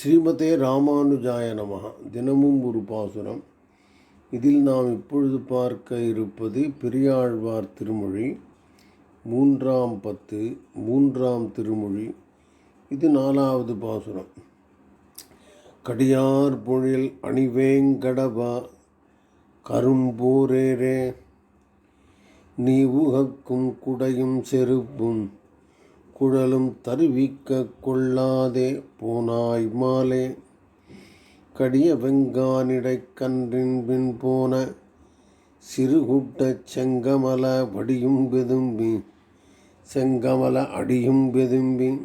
ஸ்ரீமதே ராமானுஜாய நமக தினமும் ஒரு பாசுரம். இதில் நாம் இப்பொழுது பார்க்க இருப்பது பெரியாழ்வார் திருமொழி மூன்றாம் பத்து மூன்றாம் திருமொழி. இது நாலாவது பாசுரம். கடியார் பொழில் அணிவேங்கடவா கரும்போரேரே நீ உகக்கும் குடையும் செருப்பும் குழலும் தருவிக்க கொள்ளாதே போனாய் மாலே. கடிய வெங்கானிடை கன்றின் பின் போன சிறுகுட்டச் செங்கமல வடியும் வெதும்பி செங்கமல அடியும் வெதும்பி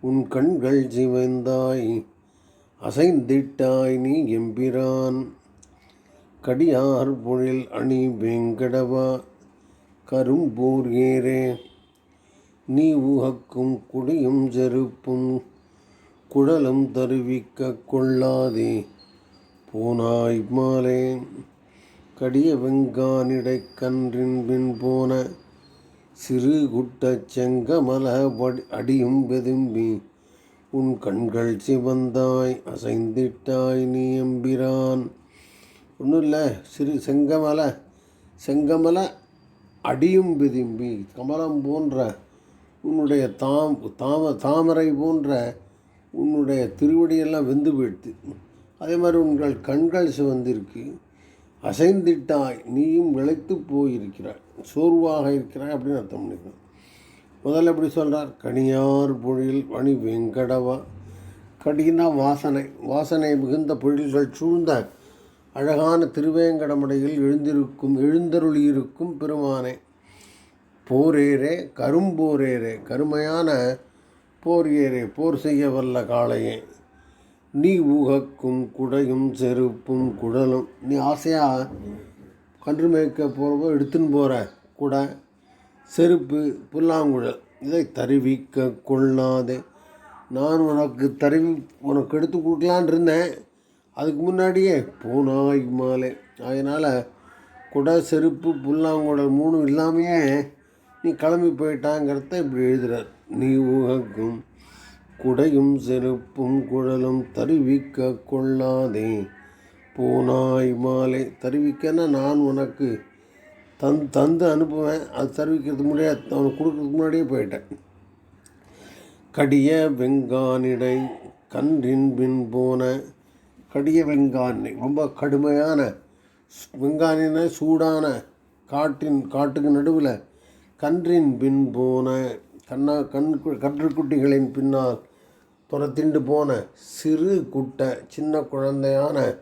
உன் கண்கள் சிவந்தாய் அசைந்திட்டாய் நீ எம்பிரான். கடியார் பொழில் அணி வெங்கடவா கரும்பூர் ஏரே நீ உகக்கும் குடியும் செருப்பும் குழலும் தருவிக்க கொள்ளாதே. போனாய் மாலே கடிய வெங்கானிடை கன்றின் பின் போன சிறு குட்ட செங்கமல அடியும் வெதும்பி உன் கண்கள் சிவந்தாய் அசைந்திட்டாய் நீ எம்பிரான். ஒன்றும் இல்லை சிறு செங்கமல செங்கமல அடியும் விதும்பி கமலம் போன்ற உன்னுடைய தாம் தாம தாமரை போன்ற உன்னுடைய திருவடியெல்லாம் வெந்து போயிடுது. அதே மாதிரி உங்கள் கண்கள் சிவந்திருக்கு. அசைந்திட்டாய் நீயும் விளைத்து போயிருக்கிறாய். சோர்வாக இருக்கிறாய் அப்படின்னு அர்த்தம் பண்ணிக்கணும். முதல்ல எப்படி சொல்கிறார் கனியார் பொழில் வணி வெங்கடவா. கடினா வாசனை வாசனை மிகுந்த பொழில்கள் சூழ்ந்த அழகான திருவேங்கடமடையில் எழுந்திருக்கும் எழுந்தருளியிருக்கும் பெருமானை. போரேரே கரும்போரேரே கருமையான போர் ஏரே போர் செய்ய வல்ல காளையே. நீ உகக்கும் குடையும் செருப்பும் குடலும் நீ ஆசையாக கன்று மேய்க்க போகிறப்போ எடுத்துன்னு போகிற குடை செருப்பு புல்லாங்குழல் இதை தருவிக்க கொள்ளாதே. நான் உனக்கு தருவி உனக்கு எடுத்து கொடுக்கலான் இருந்தேன். அதுக்கு முன்னாடியே போனாய் மாலே. அதனால் குடை செருப்பு புல்லாங்குழல் மூணும் இல்லாமையே நீ கிளம்பி போயிட்டாங்கிறத இப்படி எழுதுறார் நீ உகக்கும் குடையும் செருப்பும் குழலும் தருவிக்க கொள்ளாதே. பூனாய் மாலை தருவிக்கன்னா நான் உனக்கு தந் தந்து அனுப்புவேன். அது தருவிக்கிறதுக்கு முன்னாடியே அவனுக்கு கொடுக்கறதுக்கு முன்னாடியே போயிட்டேன். கடிய வெங்கானிடை கன்றின் பின் போன கடிய வெங்கானை ரொம்ப கடுமையான வெங்கானின சூடான காட்டின் காட்டுக்கு நடுவில் கன்றின் பின் போன கண்ணா கண் கன்றுக்குட்டிகளின் பின்னால் துரத்திண்டு போன சிறு குட்டை சின்ன குழந்தையான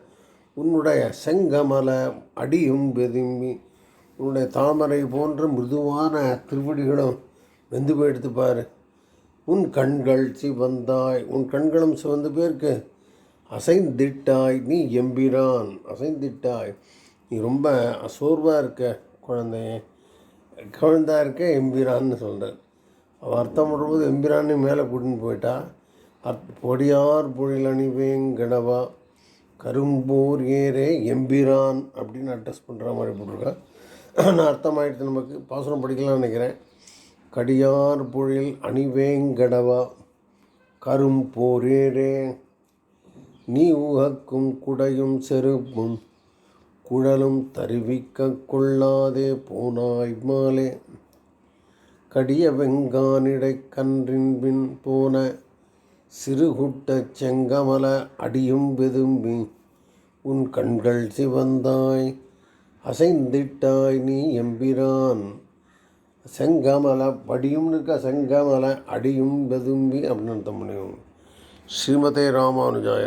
உன்னுடைய செங்கமல அடியும் வெதும்பி உன்னுடைய தாமரை போன்ற மிருதுவான திருவடிகளும் வெந்து போய் பாரு. உன் கண்கள் சிவந்தாய் உன் கண்களும் சிவந்து பேருக்கு அசைந்திட்டாய் நீ எம்பிரான் அசைந்திட்டாய். நீ ரொம்ப சோர்வாக இருக்க குழந்தைய. குழந்தா இருக்க எம்பிரான்னு சொல்கிறார் அவள் அர்த்தம் பண்ணும்போது எம்பிரான்னு மேலே கூட்டின்னு போயிட்டா அத் பொடியார் அணிவேங் வேங்கடவா கரும்பூர் ஏரே எம்பிரான் அப்படின்னு அட்ரஸ் பண்ணுற மாதிரி போட்டிருக்கா நான் அர்த்தமாயிடுச்சு நமக்கு. பாசுரம் படிக்கலாம்னு நினைக்கிறேன். கடியார் பொழில் அணிவேங்கடவா கரும்போரேரே நீ உகக்கும் குடையும் செருப்பும் குழலும் தருவிக்க கொள்ளாதே போனாய் மாலே. கடிய வெங்கானிடை கன்றின்பின் போன சிறுகுட்ட செங்கமல அடியும் வெதும்பி உன் கண்கள் சிவந்தாய் அசைந்திட்டாய் நீ எம்பிரான். செங்கமல படியும் இருக்க செங்கமல அடியும் வெதும்பி அப்படின்னு அர்த்தம் பண்ணியும் ஸ்ரீமதே ராமானுஜாய